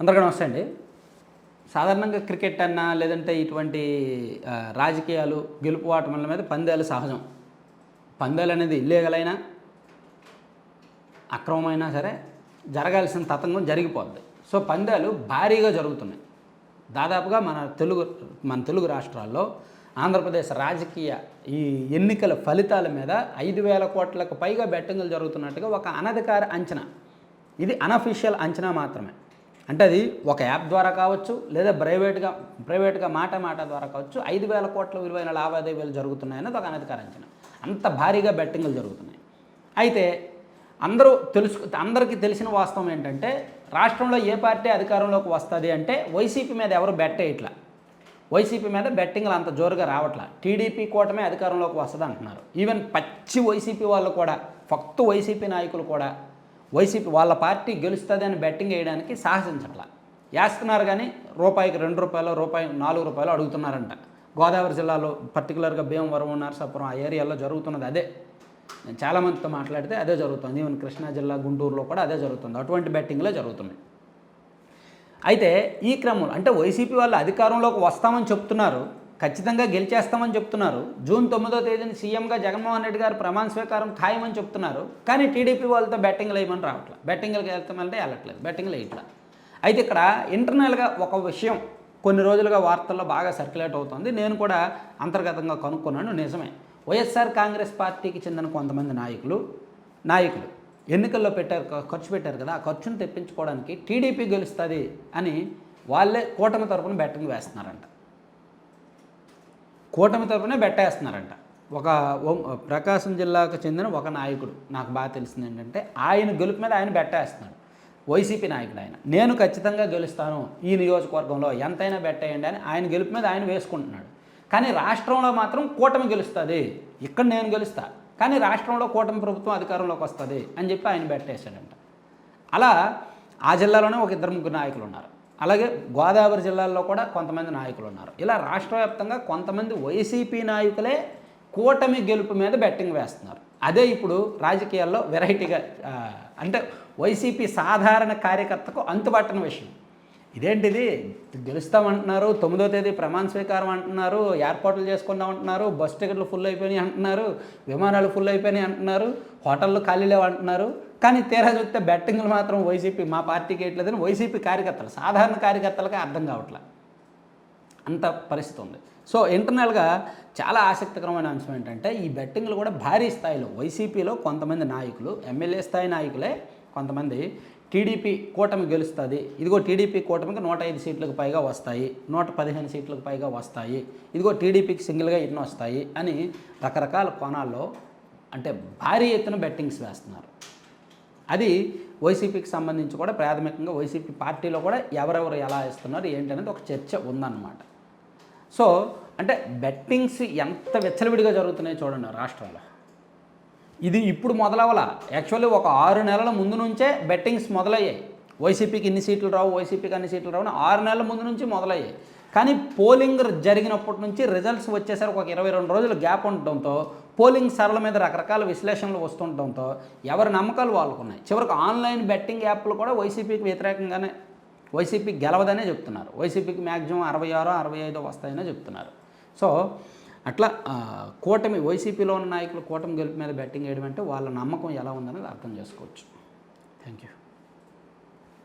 అందరికీ నమస్తే అండి. సాధారణంగా క్రికెట్ అన్నా లేదంటే ఇటువంటి రాజకీయాలు గెలుపు ఓటముల మీద పందాలు సహజం. పందాలు అనేది ఇల్లీగల్ అయినా అక్రమమైనా సరే జరగాల్సిన తతంగం జరిగిపోద్ది. సో పందాలు భారీగా జరుగుతున్నాయి. దాదాపుగా మన తెలుగు మన తెలుగు రాష్ట్రాల్లో ఆంధ్రప్రదేశ్ రాజకీయ ఈ ఎన్నికల ఫలితాల మీద ఐదు వేల కోట్లకు పైగా బెట్టింగులు జరుగుతున్నట్టుగా ఒక అనధికార అంచనా. ఇది అనఫిషియల్ అంచనా మాత్రమే. అంటే అది ఒక యాప్ ద్వారా కావచ్చు లేదా ప్రైవేట్గా ప్రైవేట్గా మాట మాట ద్వారా కావచ్చు ఐదు వేల కోట్ల విలువైన లావాదేవీలు జరుగుతున్నాయన్నది ఒక అనధికార అంచనా. అంత భారీగా బెట్టింగులు జరుగుతున్నాయి. అయితే అందరూ తెలుసు అందరికీ తెలిసిన వాస్తవం ఏంటంటే రాష్ట్రంలో ఏ పార్టీ అధికారంలోకి వస్తుంది అంటే వైసీపీ మీద ఎవరు బెట్ ఇట్లా వైసీపీ మీద బెట్టింగ్లు అంత జోరుగా రావట్లా. టీడీపీ కూటమే అధికారంలోకి వస్తుంది అంటున్నారు ఈవెన్ పచ్చి వైసీపీ వాళ్ళు కూడా ఫక్తు వైసీపీ నాయకులు కూడా వైసీపీ వాళ్ళ పార్టీ గెలుస్తుంది అని బెట్టింగ్ వేయడానికి సాహసించట్లా. వేస్తున్నారు కానీ రూపాయికి రెండు రూపాయలు రూపాయి నాలుగు రూపాయలు అడుగుతున్నారంట. గోదావరి జిల్లాలో పర్టికులర్గా భీమవరం నరసాపురం ఆ ఏరియాలో జరుగుతున్నది అదే. నేను చాలామందితో మాట్లాడితే అదే జరుగుతుంది. ఈవెన్ కృష్ణా జిల్లా గుంటూరులో కూడా అదే జరుగుతుంది. అటువంటి బెట్టింగ్లే జరుగుతున్నాయి. అయితే ఈ క్రమంలో అంటే వైసీపీ వాళ్ళు అధికారంలోకి వస్తామని చెప్తున్నారు. ఖచ్చితంగా గెలిచేస్తామని చెప్తున్నారు. జూన్ తొమ్మిదో తేదీని సీఎంగా జగన్మోహన్ రెడ్డి గారు ప్రమాణ స్వీకారం ఖాయమని చెప్తున్నారు. కానీ టీడీపీ వాళ్ళతో బెట్టింగ్లు వేయమని రావట్లేదు బెట్టింగ్లకు వెళ్తామంటే వెళ్ళట్లేదు. బెట్టింగ్లు వేయట్లా. అయితే ఇక్కడ ఇంటర్నల్గా ఒక విషయం కొన్ని రోజులుగా వార్తల్లో బాగా సర్క్యులేట్ అవుతుంది. నేను కూడా అంతర్గతంగా కనుక్కున్నాను. నిజమే. వైఎస్ఆర్ కాంగ్రెస్ పార్టీకి చెందిన కొంతమంది నాయకులు నాయకులు ఎన్నికల్లో పెట్టారు ఖర్చు పెట్టారు కదా. ఆ ఖర్చును తెప్పించుకోవడానికి టీడీపీ గెలుస్తుంది అని వాళ్ళే కూటమి తరపున బెట్టింగ్ వేస్తున్నారంట. కూటమి తరపునే బెట్టేస్తున్నారంట. ఒక ప్రకాశం జిల్లాకు చెందిన ఒక నాయకుడు నాకు బాగా తెలిసింది ఏంటంటే ఆయన గెలుపు మీద ఆయన బెట్టేస్తున్నాడు. వైసీపీ నాయకుడు ఆయన. నేను ఖచ్చితంగా గెలుస్తాను ఈ నియోజకవర్గంలో ఎంతైనా బెట్టేయండి అని ఆయన గెలుపు మీద ఆయన వేసుకుంటున్నాడు. కానీ రాష్ట్రంలో మాత్రం కూటమి గెలుస్తుంది. ఇక్కడ నేను గెలుస్తా. కానీ రాష్ట్రంలో కూటమి ప్రభుత్వం అధికారంలోకి వస్తుంది అని చెప్పి ఆయన బెట్టేశాడంట. అలా ఆ జిల్లాలోనే ఒక ఇద్దరు ముగ్గురు నాయకులు ఉన్నారు. అలాగే గోదావరి జిల్లాల్లో కూడా కొంతమంది నాయకులు ఉన్నారు. ఇలా రాష్ట్ర వ్యాప్తంగా కొంతమంది వైసీపీ నాయకులే కూటమి గెలుపు మీద బెట్టింగ్ వేస్తున్నారు. అదే ఇప్పుడు రాజకీయాల్లో వెరైటీగా అంటే వైసీపీ సాధారణ కార్యకర్తకు అంతుబట్టని విషయం. ఇదేంటిది? గెలుస్తామంటున్నారు తొమ్మిదో తేదీ ప్రమాణ స్వీకారం అంటున్నారు ఏర్పాట్లు చేసుకుందాం అంటున్నారు బస్ టికెట్లు ఫుల్ అయిపోయినాయి అంటున్నారు విమానాలు ఫుల్ అయిపోయినాయి అంటున్నారు హోటళ్ళు ఖాళీ లేవు అంటున్నారు. కానీ తీరా చూస్తే బెట్టింగ్లు మాత్రం వైసీపీ మా పార్టీకి వేయట్లేదని వైసీపీ కార్యకర్తలు సాధారణ కార్యకర్తలకే అర్థం కావట్లే. అంత పరిస్థితి ఉంది. సో ఇంటర్నల్గా చాలా ఆసక్తికరమైన అంశం ఏంటంటే ఈ బెట్టింగ్లు కూడా భారీ స్థాయిలో వైసీపీలో కొంతమంది నాయకులు ఎమ్మెల్యే స్థాయి నాయకులే కొంతమంది టీడీపీ కూటమి గెలుస్తుంది. ఇదిగో టీడీపీ కూటమికి నూట ఐదు సీట్లకు పైగా వస్తాయి. నూట పదిహేను సీట్లకు పైగా వస్తాయి. ఇదిగో టీడీపీకి సింగిల్గా ఎన్ని వస్తాయి అని రకరకాల కోణాల్లో అంటే భారీ ఎత్తున బెట్టింగ్స్ వేస్తున్నారు. అది వైసీపీకి సంబంధించి కూడా ప్రాథమికంగా వైసీపీ పార్టీలో కూడా ఎవరెవరు ఎలా ఇస్తున్నారు ఏంటనేది ఒక చర్చ ఉందన్నమాట. సో అంటే బెట్టింగ్స్ ఎంత విచ్చలవిడిగా జరుగుతున్నాయో చూడండి రాష్ట్రంలో ఇది ఇప్పుడు మొదలవల యాక్చువల్లీ ఒక ఆరు నెలల ముందు నుంచే బెట్టింగ్స్ మొదలయ్యాయి. వైసీపీకి ఇన్ని సీట్లు రావు వైసీపీకి అన్ని సీట్లు రావు ఆరు నెలల ముందు నుంచి మొదలయ్యాయి. కానీ పోలింగ్ జరిగినప్పటి నుంచి రిజల్ట్స్ వచ్చేసరికి ఒక ఇరవై రెండు రోజులు గ్యాప్ ఉండటంతో పోలింగ్ సరళ మీద రకరకాల విశ్లేషణలు వస్తుండటంతో ఎవరి నమ్మకాలు వాళ్ళకున్నాయి. చివరికి ఆన్లైన్ బెట్టింగ్ యాప్లు కూడా వైసీపీకి వ్యతిరేకంగానే వైసీపీ గెలవదనే చెప్తున్నారు. వైసీపీకి మ్యాక్సిమం అరవై ఆరో అరవై ఐదో వస్తాయనే చెప్తున్నారు. సో అట్లా కూటమి వైసీపీలో ఉన్న నాయకులు కూటమి గెలుపు మీద బెట్టింగ్ వేయడం అంటే వాళ్ళ నమ్మకం ఎలా ఉందనేది అర్థం చేసుకోవచ్చు. Thank you